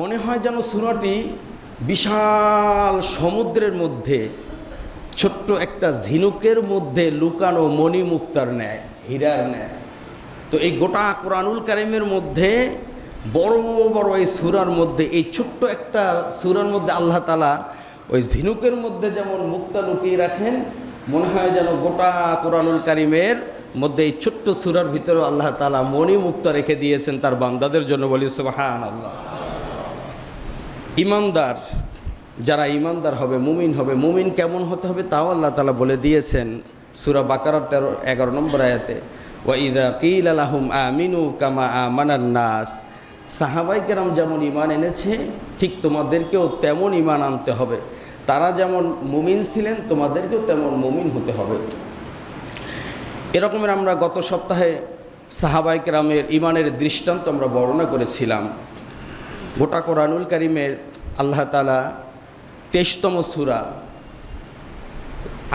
মনে হয় যেন সুরাটি বিশাল সমুদ্রের মধ্যে ছোট্ট একটা ঝিনুকের মধ্যে লুকানো মণিমুক্তার ন্যায়, হীরার ন্যায়। তো এই গোটা কোরআনুল কারিমের মধ্যে, বড় বড় এই সুরার মধ্যে, এই ছোট্ট একটা সুরার মধ্যে আল্লাহ তালা ওই ঝিনুকের মধ্যে যেমন মুক্তা লুকিয়ে রাখেন, মনে হয় যেন গোটা কোরআনুল কারিমের মধ্যে এই ছোট্ট সুরার ভিতরে আল্লাহ তালা মণি মুক্তা রেখে দিয়েছেন তার বান্দাদের জন্য বলি সুবাহান আল্লাহ ইমানদার, যারা ইমানদার হবে, মুমিন হবে, মুমিন কেমন হতে হবে তাও আল্লাহ তালা বলে দিয়েছেন সুরা বাকারার তেরো, এগারো নম্বর আয়াতে। ওয়াইদা কিল আলাহুম আমিনু কামা আমানান নাস। সাহাবাই কেরাম যেমন ইমান এনেছে, ঠিক তোমাদেরকেও তেমন ইমান আনতে হবে। তারা যেমন মুমিন ছিলেন, তোমাদেরকেও তেমন মুমিন হতে হবে। এরকমের আমরা গত সপ্তাহে সাহাবাই কেরামের ইমানের দৃষ্টান্ত আমরা বর্ণনা করেছিলাম। গোটা কোরআনুল করিমের আল্লাহ তালা তেইশতম সুরা,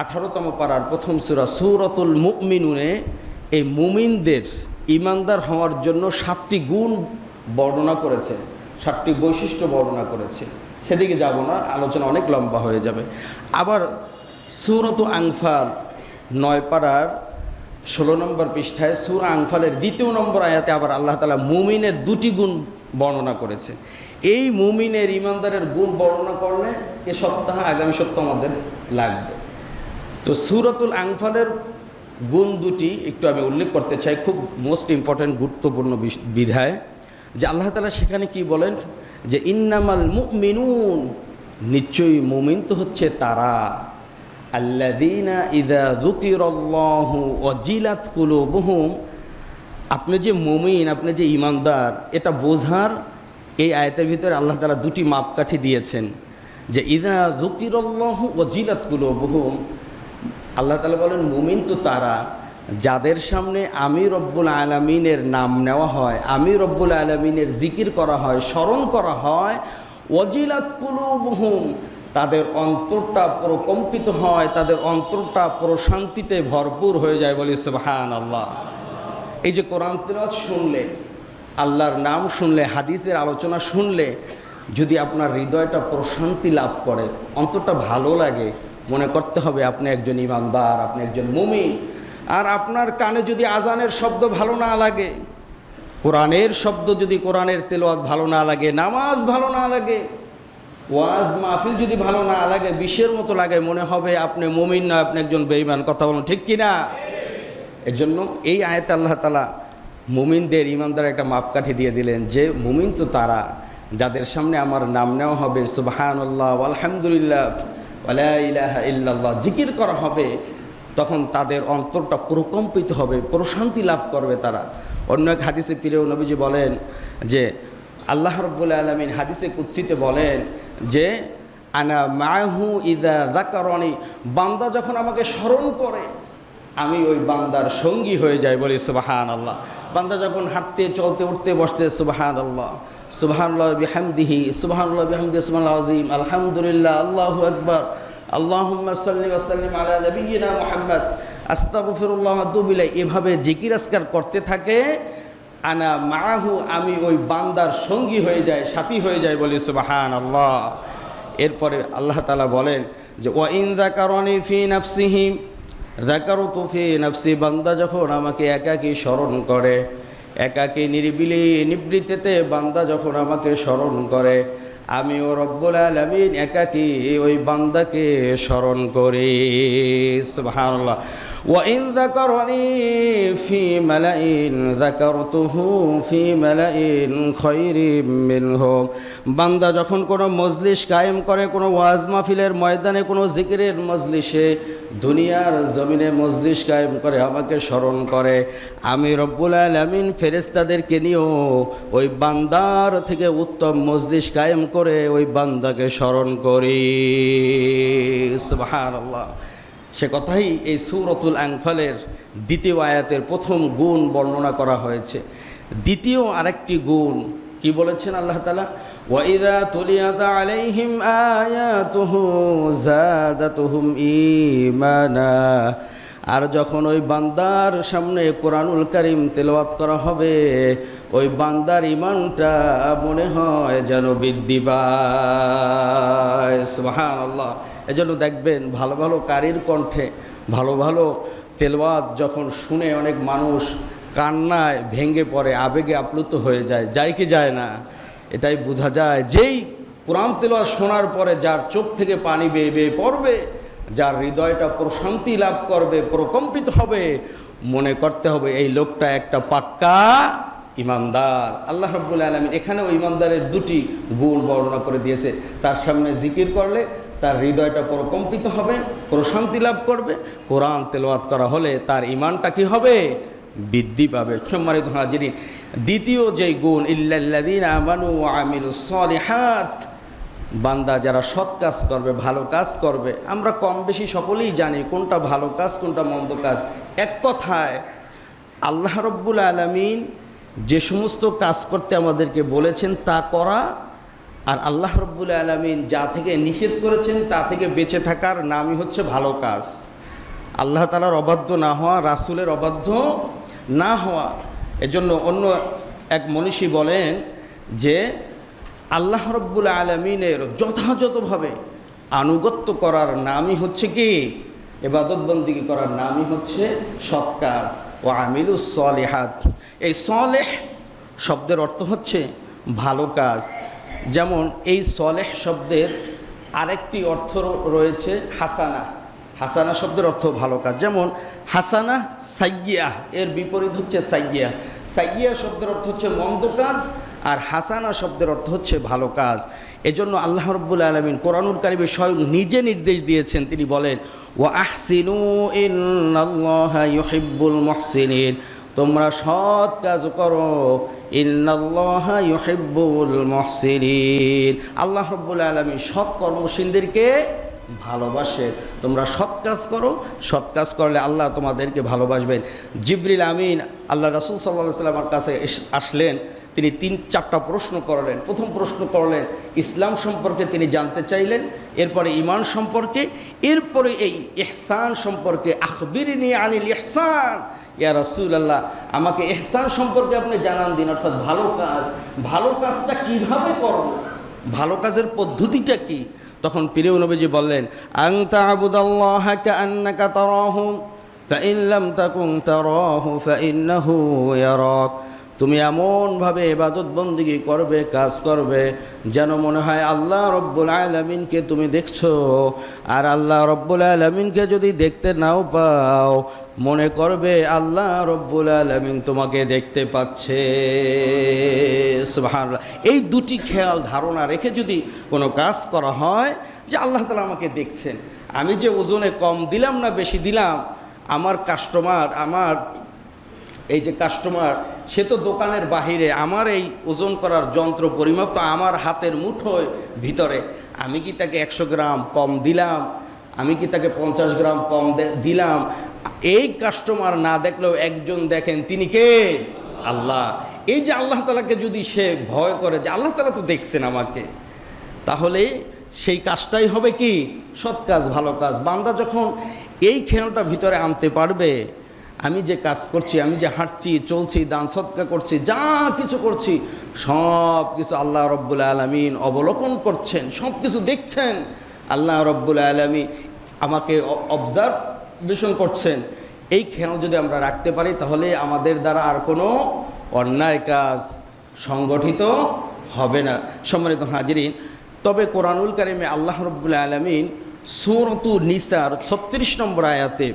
আঠারোতম পাড়ার প্রথম সুরা সুরতুল মুমিনুনে এই মুমিনদের ইমানদার হওয়ার জন্য সাতটি গুণ বর্ণনা করেছে, সাতটি বৈশিষ্ট্য বর্ণনা করেছে। সেদিকে যাব না, আলোচনা অনেক লম্বা হয়ে যাবে। আবার সুরত আংফাল নয় পাড়ার ষোলো নম্বর পৃষ্ঠায় সুর আংফালের দ্বিতীয় নম্বর আয়াতে আবার আল্লাহ তালা মুমিনের দুটি গুণ বর্ণনা করেছে। এই মুমিনের ইমানদারের গুণ বর্ণনা করলে এ সপ্তাহ, আগামী সপ্তাহ আমাদের লাগবে। তো সুরতুল আংফালের গুণ দুটি একটু আমি উল্লেখ করতে চাই, খুব মোস্ট ইম্পর্ট্যান্ট গুরুত্বপূর্ণ বিধায়। যে আল্লাহ তালা সেখানে কি বলেন? যে ইন্নামাল মুমিনুন, নিশ্চয়ই মুমিন তো হচ্ছে তারা। আল্লাদিনা ইদা যুকিরাল্লাহু ওয়াজিলাত কুলুবুহুম আপনি যে মুমিন, আপনি যে ইমানদার, এটা বোঝার এই আয়তের ভিতরে আল্লাহ তালা দুটি মাপকাঠি দিয়েছেন। যে ইদা যুকিরাল্লাহু ওয়াজিলাত কুলুবুহুম, আল্লাহ তালা বলেন, মুমিন তো তারা, যাদের সামনে আমি রব্বুল আলমিনের নাম নেওয়া হয়, আমি রব্বুল আলমিনের জিকির করা হয়, স্মরণ করা হয় ওয়াজিলাত কুলুবহুম, তাদের অন্তরটা প্রকম্পিত হয়, তাদের অন্তরটা প্রশান্তিতে ভরপুর হয়ে যায় বলে সুবহান আল্লাহ এই যে কোরআন তেলাওয়াত শুনলে, আল্লাহর নাম শুনলে, হাদিসের আলোচনা শুনলে, যদি আপনার হৃদয়টা প্রশান্তি লাভ করে, অন্তরটা ভালো লাগে, মনে করতে হবে আপনি একজন ইমানদার, আপনি একজন মুমিন। আর আপনার কানে যদি আজানের শব্দ ভালো না লাগে, কোরআনের শব্দ যদি কোরআনের তেলোয়াত ভালো না লাগে, নামাজ ভালো না লাগে, ওয়াজ মাহফিল যদি ভালো না লাগে, বিষের মতো লাগে, মনে হবে আপনি মুমিন না, আপনি একজন বেঈমান। কথা বলুন ঠিক কি না এর জন্য এই আয়তে আল্লাহ তালা মুমিনদের ইমানদার একটা মাপকাঠি দিয়ে দিলেন যে মুমিন তো তারা, যাদের সামনে আমার নাম নেওয়া হবে সুবাহান আল্লাহ আলহামদুলিল্লাহ ওয়ালা ইল্লাল্লাহ, জিকির করা হবে, তখন তাদের অন্তরটা প্রকম্পিত হবে, প্রশান্তি লাভ করবে তারা। অন্য এক হাদিসে প্রিয় নবীজি বলেন যে, আল্লাহ রব্বুল আলমিন হাদিসে কুৎসিতে বলেন যে, আনা মাহু ইদা দাকারণী বান্দা যখন আমাকে স্মরণ করে আমি ওই বান্দার সঙ্গী হয়ে যাই বলি সুবাহান আল্লাহ বান্দা যখন হাঁটতে, চলতে, উঠতে বসতে সুবাহান আল্লাহ সুবাহান্লাহ বিহামদিহি সুবাহান্লাহ বিহামদি সুবাহ আজিম আলহামদুলিল্লাহ, আল্লাহু আকবর। আল্লাহুম্মা সাল্লি ওয়া সাল্লিম আলা নবিয়িনা মুহাম্মদ। আস্তাগফিরুল্লাহ ইলাইহি। এভাবে জিকির আসকার করতে থাকে। আনা মাহু আমি ওই বান্দার সঙ্গী হয়ে যায় সাথী হয়ে যায় বলি সুবাহান আল্লাহ এরপরে আল্লাহ তাআলা বলেন যে, ওয়া ইন যাকারানি ফি নাফসিহি জাকারু তুফি নফসি বান্দা যখন আমাকে একাকী স্মরণ করে, একাকী নিরিবিলি নিবৃত্তিতে বান্দা যখন আমাকে স্মরণ করে আমি ও রব্বুল আলমিন একাকী ওই বান্দাকে স্মরণ করি। সুবহানাল্লাহ। ওয়াইন যাকারনি ফি মালাইন যাকারতুহু ফি মালাইন খায়রিম মিনহুম বান্দা যখন কোনো মজলিস কায়েম করে, কোনো ওয়াজ মাহফিলের ময়দানে, কোনো জিকিরের মজলিসে, দুনিয়ার জমিনে মজলিস কায়েম করে আমাকে স্মরণ করে, আমি রব্বুল আলমিন ফেরেস্তাদেরকে নিয়েও ওই বান্দার থেকে উত্তম মজলিস কায়েম করে ওই বান্দাকে স্মরণ করি। সুবহানাল্লাহ। সে কথাই এই সুরতুল আংফালের দ্বিতীয় আয়াতের প্রথম গুণ বর্ণনা করা হয়েছে। দ্বিতীয় আরেকটি গুণ কি বলেছেন আল্লাহ তালা ওয়াইদা তুলিয়াত আলাইহিম ঈমানা। আর যখন ওই বান্দার সামনে কোরআনুল করিম তেলাওয়াত করা হবে, ওই বান্দার ইমানটা মনে হয় যেন বৃদ্ধি পায়। সুবহান আল্লাহ এজন্য দেখবেন ভালো ভালো কারির কণ্ঠে, ভালো ভালো তেলওয়াত যখন শুনে অনেক মানুষ কান্নায় ভেঙে পড়ে, আবেগে আপ্লুত হয়ে যায় যায় কি যায় না? এটাই বোঝা যায়। যেই কোরআন তেলাওয়াত শোনার পরে যার চোখ থেকে পানি বেয়ে বেয়ে পড়বে, যার হৃদয়টা প্রশান্তি লাভ করবে, প্রকম্পিত হবে, মনে করতে হবে এই লোকটা একটা পাক্কা ইমানদার। আল্লাহ রব্বুল আলমিন এখানেও ইমানদারের দুটি গুণ বর্ণনা করে দিয়েছে। তার সামনে জিকির করলে তার হৃদয়টা প্রকম্পিত হবে, প্রশান্তি লাভ করবে। কোরআন তেলাওয়াত করা হলে তার ইমানটা কি হবে? বৃদ্ধি পাবে। সম্মানিত হাজিরিন, দ্বিতীয় যেই গুণ, ইল্লাল্লাযীন আমানু বান্দা যারা সৎ কাজ করবে, ভালো কাজ করবে, আমরা কম বেশি সকলেই জানি কোনটা ভালো কাজ, কোনটা মন্দ কাজ। এক কথায়, আল্লাহ রব্বুল আলমিন যে সমস্ত কাজ করতে আমাদেরকে বলেছেন তা করা আর আল্লাহ রব্বুল আলমিন যা থেকে নিষেধ করেছেন তা থেকে বেঁচে থাকার নামই হচ্ছে ভালো কাজ। আল্লাহ তালার অবাধ্য না হওয়া, রাসুলের অবাধ্য না হওয়া, এজন্য অন্য এক মনীষী বলেন যে, আল্লাহ রব্বুল আলমিনের যথাযথভাবে আনুগত্য করার নামই হচ্ছে কি? এবাদতবন্দিগি করার নামই হচ্ছে সৎ কাজ। ও আমিলুস সলেহাত। এই সলেহ শব্দের অর্থ হচ্ছে ভালো কাজ। যেমন এই সলেহ শব্দের আরেকটি অর্থ রয়েছে হাসানা। হাসানা শব্দের অর্থ ভালো কাজ। যেমন হাসানা সাইগিয়া এর বিপরীত হচ্ছে সাইগিয়া সাইগিয়া শব্দের অর্থ হচ্ছে মন্দ কাজ আর হাসানা শব্দের অর্থ হচ্ছে ভালো কাজ। এজন্য আল্লাহ রব্বুল আলমিন কোরআনুল কারিমে স্বয়ং নিজে নির্দেশ দিয়েছেন। তিনি বলেন ও আহসিনু ইউহিব্বুল মুহসিনিন। তোমরা সৎ কাজ করো আল্লাহ রব্বুল আলমিন সৎ কর্মশীলদেরকে ভালোবাসে। তোমরা সৎ কাজ করো, সৎ কাজ করলে আল্লাহ তোমাদেরকে ভালোবাসবেন। জিবরিল আমিন, আল্লাহ রসুল সাল্লাহ সাল্লামার কাছে আসলেন। তিনি তিন, চারটা প্রশ্ন করলেন। প্রথম প্রশ্ন করলেন, ইসলাম সম্পর্কে তিনি জানতে চাইলেন, এরপরে ইমান সম্পর্কে, এরপরে এই ইহসান সম্পর্কে, আখবিরিনী আনিল ইহসান। ইয়া রসুল আল্লাহ আমাকে এহসান সম্পর্কে আপনি জানান দিন, অর্থাৎ ভালো কাজ, ভালো কাজটা কীভাবে করব ভালো কাজের পদ্ধতিটা কি? তখন প্রিয় নবীজি বললেন আং তা'বুদাল্লাহ কাআন্নাকা তারাহু, ফাইন লাম তাকুন তারাহু ফাইন্নাহু ইয়ারাক। তুমি এমনভাবে ইবাদত বন্দিগি করবে, কাজ করবে, যেন মনে হয় আল্লাহ রব্বুল আলমিনকে তুমি দেখছ। আর আল্লাহ রব্বুল আলমিনকে যদি দেখতে নাও পাও মনে করবে আল্লাহ রব্বুল আলমিন তোমাকে দেখতে পাচ্ছে। এই দুটি খেয়াল ধারণা রেখে যদি কোনো কাজ করা হয় যে আল্লাহ তালা আমাকে দেখছেন, আমি যে ওজনে কম দিলাম না বেশি দিলাম, আমার কাস্টমার আমার এই যে কাস্টমার সে তো দোকানের বাহিরে, আমার এই ওজন করার যন্ত্র পরিমাপ তো আমার হাতের মুঠোয় ভিতরে। আমি কি তাকে একশো গ্রাম কম দিলাম? আমি কি তাকে পঞ্চাশ গ্রাম কম দিলাম? এই কাস্টমার না দেখলেও একজন দেখেন, তিনি কে? আল্লাহ। এই যে আল্লাহ তালাকে যদি সে ভয় করে যে, আল্লাহ তালা তো দেখছেন আমাকে, তাহলে সেই কাজটাই হবে কি? সৎ কাজ, ভালো কাজ। বান্দা যখন এই খেয়ালটা ভিতরে আনতে পারবে, আমি যে কাজ করছি, আমি যে হাঁটছি, চলছি, দান, সৎকা করছি, যা কিছু করছি সব কিছু আল্লাহ রব্বুল আলমিন অবলোকন করছেন সব কিছু দেখছেন। আল্লাহ রব্বুল আলমী আমাকে অবজারভেশন করছেন, এই খেয়াল যদি আমরা রাখতে পারি, তাহলে আমাদের দ্বারা আর কোনো অন্যায় কাজ সংগঠিত হবে না। সম্মানিত হাজিরিন, তবে কোরআনুল কারিমে আল্লাহ রব্বুল আলমিন সুরতু নিসার ছত্রিশ নম্বর আয়াতে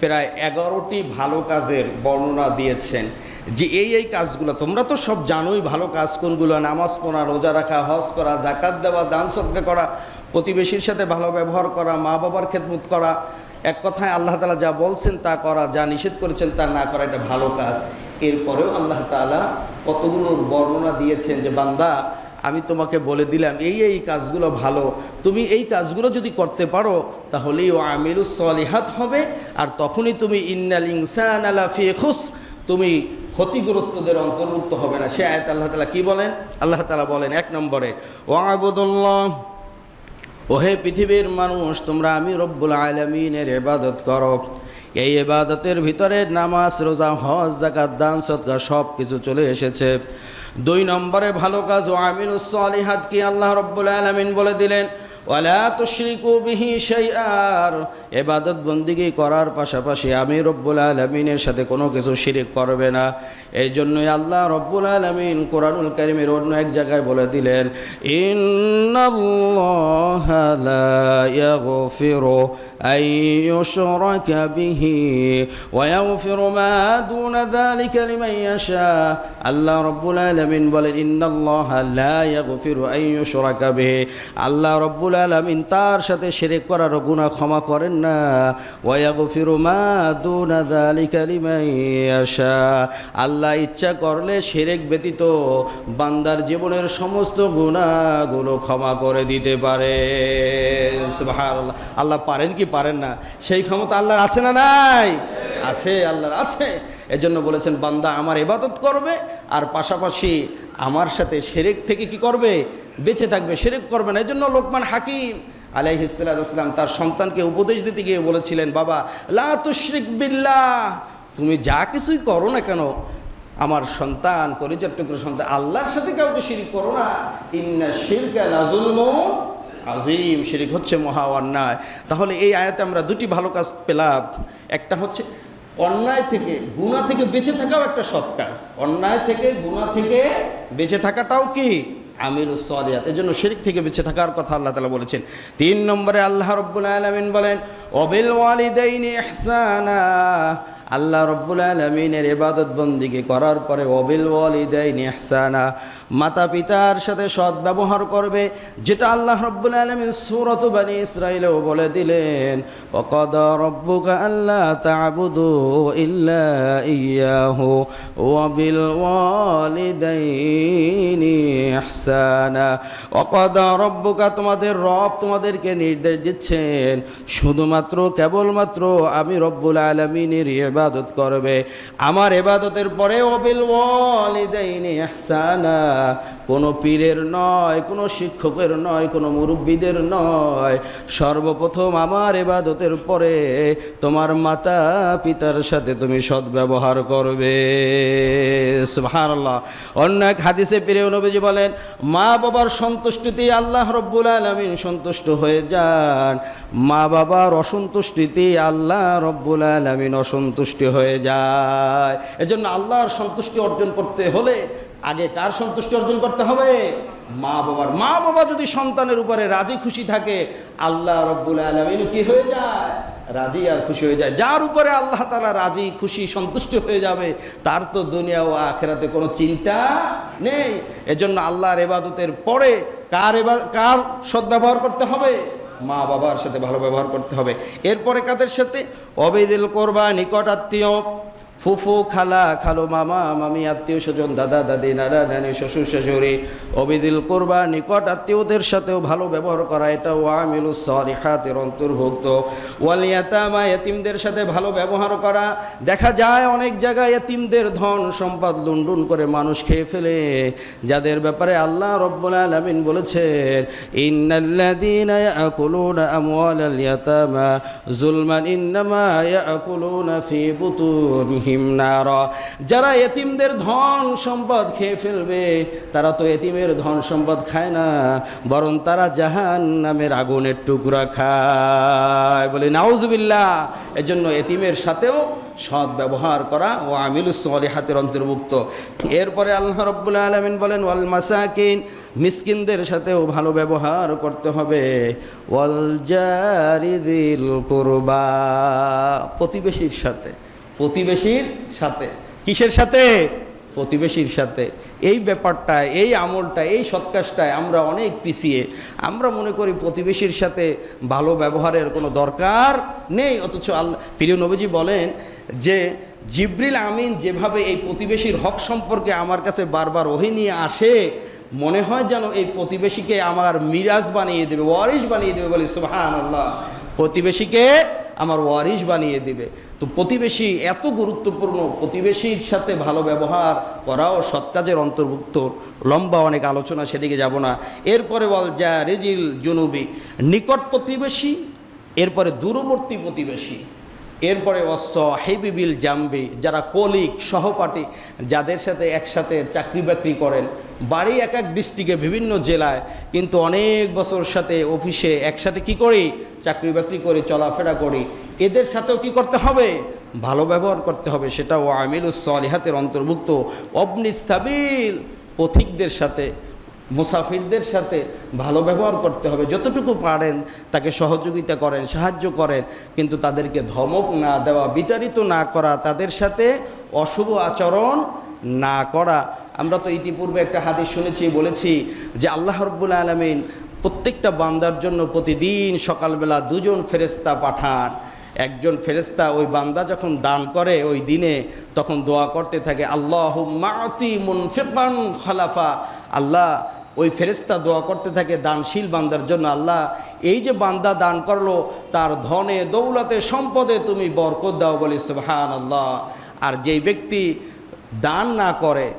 প্রায় এগারোটি ভালো কাজের বর্ণনা দিয়েছেন যে এই এই কাজগুলো, তোমরা তো সব জানোই ভালো কাজ কোনগুলো, নামাজ পড়া, রোজা রাখা, হজ করা জাকাত দেওয়া, দান সদকা করা, প্রতিবেশীর সাথে ভালো ব্যবহার করা মা বাবার খেদমত করা এক কথায় আল্লাহ তালা যা বলছেন তা করা, যা নিষেধ করেছেন তা না করা এটা ভালো কাজ। এরপরেও আল্লাহ তালা কতগুলোর বর্ণনা দিয়েছেন যে, বান্দা, আমি তোমাকে বলে দিলাম, এই এই কাজগুলো ভালো। তুমি এই কাজগুলো যদি করতে পারো, তাহলেই ও আমিরুস সলিহাত হবে। আর তখনই তুমি ইন্নাল ইনসান আলা ফি খুস, তুমি ক্ষতিগ্রস্তদের অন্তর্ভুক্ত হবে না। সে আয়াত আল্লাহ তালা কি বলেন? আল্লাহ তালা বলেন এক নম্বরে ও আবুদুল্লাহ ওহে পৃথিবীর মানুষ, তোমরা আমি রব্বুল আলমিনের এবাদত করো। এই এবাদতের ভিতরে নামাজ, রোজা, হজ জাকাত দান সৎকার সব কিছু চলে এসেছে। দুই নম্বরে ভালো কাজ ও আমিনুসলিহাত কি আল্লাহ রব্বুল আলমিন বলে দিলেন? ওয়ালা তুশরিকু বিহি শাইআর ইবাদত বন্দিগি করার পাশাপাশি আমি রব্বুল আলামিনের সাথে কোনো কিছু শিরিক করবে না। এই জন্যই আল্লাহ রব্বুল আলামিন কোরআনুল কারীমের অন্য এক জায়গায় বলে দিলেন, ইন্নাল্লাহা লা ইয়াগফিরু ইউশরাকা বিহি ওয়া ইয়াগফিরু মা দুনা যালিকা লিমান ইয়াশা। আল্লাহ রব্বুল আলামিন বলেন, ইন্নাল্লাহা লা ইয়াগফিরু আন ইউশরাকা বিহি। আল্লাহ রব্বুল আলামিন তার সাথে শিরিক করার গুনাহ ক্ষমা করেন না। ওয়া ইয়াগফিরু মা দুনা যালিকা লিমান ইয়াশা। আল্লাহ ইচ্ছা করলে শিরিক ব্যতীত বান্দার জীবনের সমস্ত গুনাহগুলো ক্ষমা করে দিতে পারে। আল্লাহ পারেন কি পারেন না? সেই ক্ষমতা আল্লাহর আছে না নাই? আছে, আল্লাহর আছে। এজন্য বলেছেন, বান্দা আমার ইবাদত করবে, আর পাশাপাশি আমার সাথে শিরিক থেকে কি করবে? বেঁচে থাকবে, শিরিক করবে না। এই জন্য লোকমান হাকিম আলাইহিসাল্লাম তার সন্তানকে উপদেশ দিতে গিয়ে বলেছিলেন, বাবা, লা বিল্লাহ, তুমি যা কিছুই করো না কেন, আমার সন্তান, পরিচয় টুকরো সন্তান, আল্লাহর সাথে কাউকে শিরিক করো না। ইন্না শিরকা লাজুলমু আজিম শিরিক হচ্ছে মহা অন্যায়। তাহলে এই আয়াতে আমরা দুটি ভালো কাজ পেলাম। একটা হচ্ছে অন্যায় থেকে গুণা থেকে বেঁচে থাকাও একটা সৎ কাজ। অন্যায় থেকে গুণা থেকে বেঁচে থাকাটাও কি? আমিল সলিয়াত এই জন্য শিরিক থেকে বেঁচে থাকার কথা আল্লাহ তালা বলেছেন। তিন নম্বরে আল্লাহ রব্বুল আলমিন বলেন অবিল ওয়ালিদাইন ইহসানা। আল্লাহ রব্বুল আলমিনের এবাদত বন্দিকে করার পরে অবিল ওয়ালিদাইন ইহসানা। মাতা পিতার সাথে সৎ ব্যবহার করবে, যেটা আল্লাহ রব্বুল আলমিন সুরত বানী ইসরায়েলেও বলে দিলেন অকদ রব্বুক আল্লাহ তাবুদু ইল্লা ইয়াহু ওয়াবিল ওয়ালিদাইনি ইহসানা। অকদ রব্বুকা, তোমাদের রব তোমাদেরকে নির্দেশ দিচ্ছেন, শুধুমাত্র, কেবলমাত্র আমি রব্বুল আলমিনের ইবাদত করবে। আমার এবাদতের পরে ওবিল ওয়ালিদাইনি ইহসানা। কোনো পীরের নয়, কোনো শিক্ষকের নয়, কোনো মুরব্বীদের নয়। সর্বপ্রথম আমার এবাদতের পরে তোমার মাতা পিতার সাথে তুমি সদ্ব্যবহার করবে। সুবহানাল্লাহ। অন্য এক হাদিসে পীরে নবীজি বলেন, মা বাবার সন্তুষ্টিতে আল্লাহ রব্বুল আলমিন সন্তুষ্ট হয়ে যান। মা বাবার অসন্তুষ্টিতে আল্লাহ রব্বুল আলমিন অসন্তুষ্টি হয়ে যায়। এজন্য আল্লাহর সন্তুষ্টি অর্জন করতে হলে আগে কার সন্তুষ্টি অর্জন করতে হবে? মা বাবার। মা বাবা যদি সন্তানের উপরে রাজি খুশি থাকে, আল্লাহ রব্বুল আলমিন কি হয়ে যায়? রাজি আর খুশি হয়ে যায়। যার উপরে আল্লাহ তালা রাজি, খুশি, সন্তুষ্ট হয়ে যাবে, তার তো দুনিয়া ও আখেরাতে কোনো চিন্তা নেই। এজন্য আল্লাহর এবাদতের পরে কার এবার কার সদ্ব্যবহার করতে হবে? মা বাবার সাথে ভালো ব্যবহার করতে হবে। এরপরে কাদের সাথে? অবেদিল করবা নিকট আত্মীয় ফুফু, খালা, খালো, মামা, মামি, আত্মীয় স্বজন, দাদা, দাদি, নানা, নানি, শ্বশুর, শাশুড়ি অবিদিল করবা, নিকট আত্মীয়দের সাথেও ভালো ব্যবহার করা এটা ওয়ামিলু সরিহাতের অন্তর্ভুক্ত। ওয়ালিয়াতামা এতিমদের সাথে ভালো ব্যবহার করা, দেখা যায় অনেক জায়গায় এতিমদের ধন সম্পদ লুন্ডুন করে মানুষ খেয়ে ফেলে। যাদের ব্যাপারে আল্লাহ রব্বুল আলামিন বলেছেন, ইন্নাল্লাযীনা ইয়াকুলুনা আমওয়ালাল ইয়াতামা যুলমান ইন্নামা ইয়াকুলুনা ফি বুতুনিহিম। নারা, যারা এতিমদের ধন সম্পদ খেয়ে ফেলবে, তারা তো এতিমের ধন সম্পদ খায় না, বরং তারা জাহান নামের আগুনের টুকরা খায়। বলে, নাউজুবিল্লাহ। এজন্য এতিমের সাথেও সৎ ব্যবহার করা ও আমিলুসলি হাতের অন্তর্ভুক্ত। এরপরে আল্লাহ রব্বুল আলমিন বলেন, ওয়াল মাসাকিন, মিসকিনদের সাথেও ভালো ব্যবহার করতে হবে। ওয়াল জারিদিল কুরবা, প্রতিবেশীর সাথে। প্রতিবেশীর সাথে। কিসের সাথে? প্রতিবেশীর সাথে। এই ব্যাপারটা এই আমলটা এই সৎকাজটায় আমরা অনেক পিছিয়ে। আমরা মনে করি প্রতিবেশীর সাথে ভালো ব্যবহারের কোনো দরকার নেই। অথচ আল্লাহ প্রিয় নবীজি বলেন যে জিব্রিল আমিন যেভাবে এই প্রতিবেশীর হক সম্পর্কে আমার কাছে বারবার ওহি নিয়ে আসে মনে হয় যেন এই প্রতিবেশীকে আমার মিরাজ বানিয়ে দেবে ওয়ারিশ বানিয়ে দেবে বলে সুহান আল্লাহ প্রতিবেশীকে আমার ওয়ারিস বানিয়ে দিবে। তো প্রতিবেশী এত গুরুত্বপূর্ণ, প্রতিবেশীর সাথে ভালো ব্যবহার করাও সৎ কাজের অন্তর্ভুক্ত। লম্বা অনেক আলোচনা, সেদিকে যাব না। এরপরে বল যা রেজিল জুনুবি, নিকট প্রতিবেশী, এরপরে দূরবর্তী প্রতিবেশী। এরপরে অস হেবিবিল জাম্বি, যারা কলিক, সহপাঠী, যাদের সাথে একসাথে চাকরি বাকরি করেন, বাড়ি এক এক ডিস্ট্রিক্টে বিভিন্ন জেলায়, কিন্তু অনেক বছর সাথে অফিসে একসাথে কি করি? চাকরি বাকরি করে, চলাফেরা করি। এদের সাথেও কি করতে হবে? ভালো ব্যবহার করতে হবে, সেটাও আমিলুস সলিহাতের অন্তর্ভুক্ত। অবনি সাবিল পথিকদের সাথে মুসাফিরদের সাথে ভালো ব্যবহার করতে হবে। যতটুকু পারেন তাকে সহযোগিতা করেন, সাহায্য করেন, কিন্তু তাদেরকে ধমক না দেওয়া, বিতাড়িত না করা, তাদের সাথে অশুভ আচরণ না করা। আমরা তো ইতিপূর্বে একটা হাদিস শুনেছি, বলেছি যে আল্লাহ রব্বুল আলমিন প্রত্যেকটা বান্দার জন্য প্রতিদিন সকালবেলা দুজন ফেরেস্তা পাঠান। একজন ফেরেস্তা ওই বান্দা যখন দান করে ওই দিনে, তখন দোয়া করতে থাকে আল্লাহ মাতি মুনফিকান খালাফা। আল্লাহ ওই ফেরেস্তা দোয়া করতে থাকে দানশীল বান্দার জন্য, আল্লাহ, এই যে বান্দা দান করল, তার ধনে, দৌলতে, সম্পদে তুমি বরকত দাও বলে সুবহান আল্লাহ আর যেই ব্যক্তি দান না করে,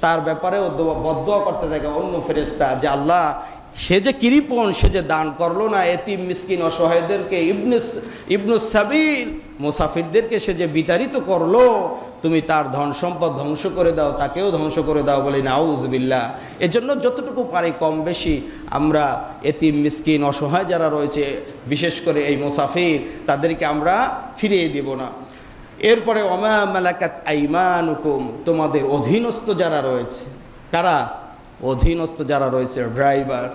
তার ব্যাপারেও দোয়া- বদদোয়া করতে থাকে অন্য ফেরেস্তা যে, আল্লাহ, সে যে কিরিপন সে যে দান করল না, এতিম, মিসকিন, অসহায়দেরকে, ইবনুস ইবনুস সাবিল, মুসাফিরদেরকে সে যে বিতাড়িত করল তুমি তার ধন সম্পদ ধ্বংস করে দাও, তাকেও ধ্বংস করে দাও বলি নাউজবিল্লা এজন্য যতটুকু পারি কম বেশি আমরা এতিম, মিসকিন, অসহায় যারা রয়েছে, বিশেষ করে এই মুসাফির, তাদেরকে আমরা ফিরিয়ে দিব না। এরপরে অমা মালাকাত আইমানুকুম, তোমাদের অধীনস্থ যারা রয়েছে, কারা? অধীনস্থ যারা রয়েছে, ড্রাইভার,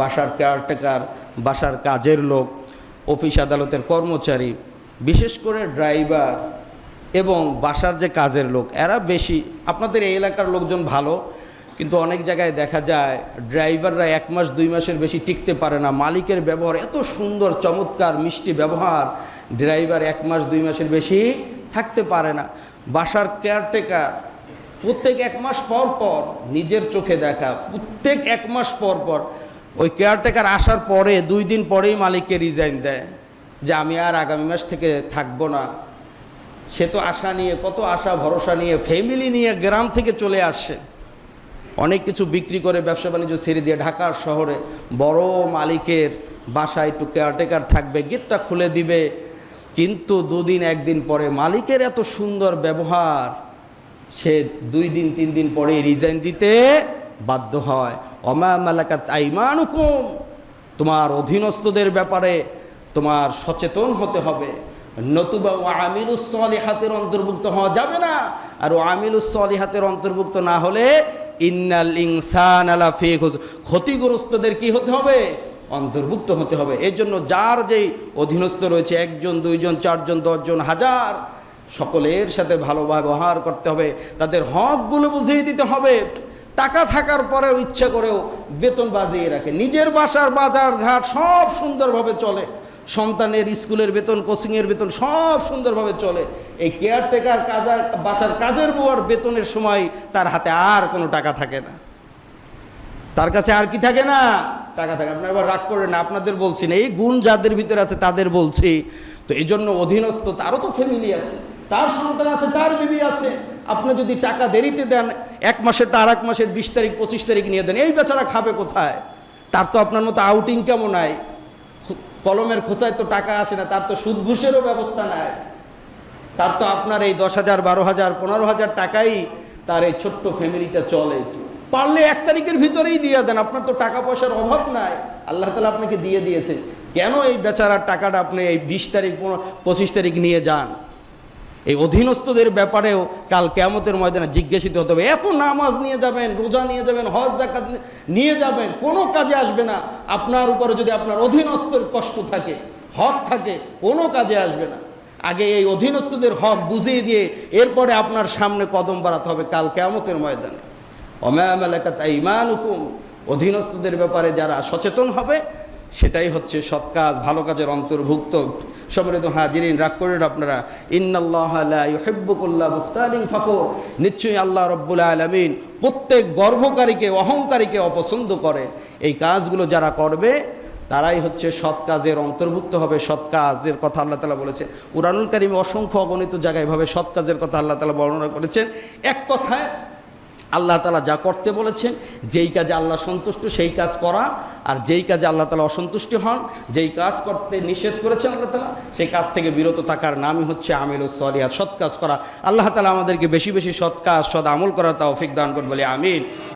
বাসার কেয়ারটেকার, বাসার কাজের লোক, অফিস আদালতের কর্মচারী, বিশেষ করে ড্রাইভার এবং বাসার যে কাজের লোক, এরা বেশি, আপনাদের এই এলাকার লোকজন ভালো, কিন্তু অনেক জায়গায় দেখা যায় ড্রাইভাররা এক মাস, দুই মাসের বেশি টিকতে পারে না। মালিকের ব্যবহার এত সুন্দর, চমৎকার, মিষ্টি ব্যবহার, ড্রাইভার এক মাস, দুই মাসের বেশি থাকতে পারে না। বাসার কেয়ারটেকার প্রত্যেক এক মাস পর পর নিজের চোখে দেখা, প্রত্যেক এক মাস পর পর। ওই কেয়ারটেকার আসার পরে, দুই দিন পরেই মালিককে রিজাইন দেয় যে, আমি আর আগামী মাস থেকে থাকব না। সে তো আশা নিয়ে, কত আশা, ভরসা নিয়ে ফ্যামিলি নিয়ে গ্রাম থেকে চলে আসে অনেক কিছু বিক্রি করে, ব্যবসা বাণিজ্য ছেড়ে দিয়ে ঢাকার শহরে বড় মালিকের বাসায় একটু কেয়ারটেকার থাকবে গেটটা খুলে দিবে। কিন্তু দুদিন, একদিন পরে মালিকের এত সুন্দর ব্যবহার, সে দুই দিন, তিন দিন পরে রিজাইন দিতে বাধ্য হয়। অমা মালাকাত আইমানুকুম, তোমার অধীনস্থদের ব্যাপারে তোমার সচেতন হতে হবে। নতুবা ও আমিলুসলিহাতের অন্তর্ভুক্ত হওয়া যাবে না। আর ও আমিলুসলিহাতের অন্তর্ভুক্ত না হলে ইন্নাল ইনসান আলা ফি ক্ষতিগ্রস্তদের কি হতে হবে? অন্তর্ভুক্ত হতে হবে। এর জন্য যার যেই অধীনস্থ রয়েছে, একজন, দুইজন, চারজন, দশজন, হাজার, সকলের সাথে ভালো ব্যবহার করতে হবে। তাদের হকগুলো বুঝিয়ে দিতে হবে। টাকা থাকার পরেও ইচ্ছা করেও বেতন বাজিয়ে রাখে। নিজের বাসার বাজার ঘাট সব সুন্দরভাবে চলে। সন্তানের স্কুলের বেতন, কোচিংয়ের বেতন সব সুন্দরভাবে চলে। এই কেয়ারটেকার কাজার বাসার কাজের বুয়ার বেতনের সময় তার হাতে আর কোনো টাকা থাকে না। তার কাছে আর কি থাকে না? টাকা থাকে। আপনার আবার রাগ করেন না, আপনাদের বলছি না। এই গুণ যাদের ভিতরে আছে তাদের বলছি। তো এই জন্য অধীনস্থ, তারও তো ফ্যামিলি আছে। তার সন্তান আছে, তার বিবি আছে। আপনি যদি টাকা দেরিতে দেন, এক মাসের আর এক মাসের বিশ তারিখ, পঁচিশ তারিখ নিয়ে দেন, এই বেচারা খাবে কোথায়? তার তো আপনার মতো আউটিং কেমন খু- কলমের খোঁচায় তো টাকা আসে না, তার তো সুদ ঘুষেরও ব্যবস্থা নাই। তার তো আপনার এই দশ হাজার, বারো হাজার, পনেরো হাজার টাকাই তার এই ছোট্ট ফ্যামিলিটা চলে পারলে এক তারিখের ভিতরেই দিয়ে দেন, আপনার তো টাকা পয়সার অভাব নাই। আল্লাহ তালা আপনাকে দিয়ে দিয়েছে। কেন এই বেচারার টাকাটা আপনি এই বিশ তারিখ পঁচিশ তারিখ নিয়ে যান? এই অধীনস্থদের ব্যাপারেও কাল কেয়ামতের ময়দানে জিজ্ঞাসিত হতে হবে, এত নামাজ নিয়ে যাবেন, রোজা নিয়ে যাবেন, হজ জাকাত নিয়ে যাবেন, কোনো কাজে আসবে না। আপনার উপরে যদি আপনার অধীনস্থের কষ্ট থাকে, হক থাকে, কোনো কাজে আসবে না। আগে এই অধীনস্থদের হক বুঝিয়ে দিয়ে এরপরে আপনার সামনে কদম বাড়াতে হবে কাল কেয়ামতের ময়দানে। অমায়াম এলাকা তাই ইমান হুকুম অধীনস্থদের ব্যাপারে যারা সচেতন হবে সেটাই হচ্ছে সৎ কাজ, ভালো কাজের অন্তর্ভুক্ত। সম্মানিত হাজিরিন, রাগ করেন আপনারা। ইন্নাল্লাহ মুখতালিম নিশ্চয়ই আল্লাহ রব্বুল আলমিন প্রত্যেক গর্ভকারীকে, অহংকারীকে অপছন্দ করে। এই কাজগুলো যারা করবে, তারাই হচ্ছে সৎ কাজের অন্তর্ভুক্ত হবে, সৎ কাজের কথা আল্লাহ তালা বলেছে উরানুল কারিমে অসংখ্য অগণিত জায়গায় এভাবে সৎ কাজের কথা আল্লাহ তালা বর্ণনা করেছেন। এক কথায় আল্লাহ তালা যা করতে বলেছেন, যেই কাজে আল্লাহ সন্তুষ্ট সেই কাজ করা, আর যেই কাজে আল্লাহ তালা অসন্তুষ্ট হন, যেই কাজ করতে নিষেধ করেছেন আল্লাহ তালা, সেই কাজ থেকে বিরত থাকার নামই হচ্ছে আমিল সলিহাত, সৎ কাজ করা। আল্লাহ তালা আমাদেরকে বেশি বেশি সৎ কাজ, সৎ আমল করার তৌফিক দান করুন, বলে আমিন।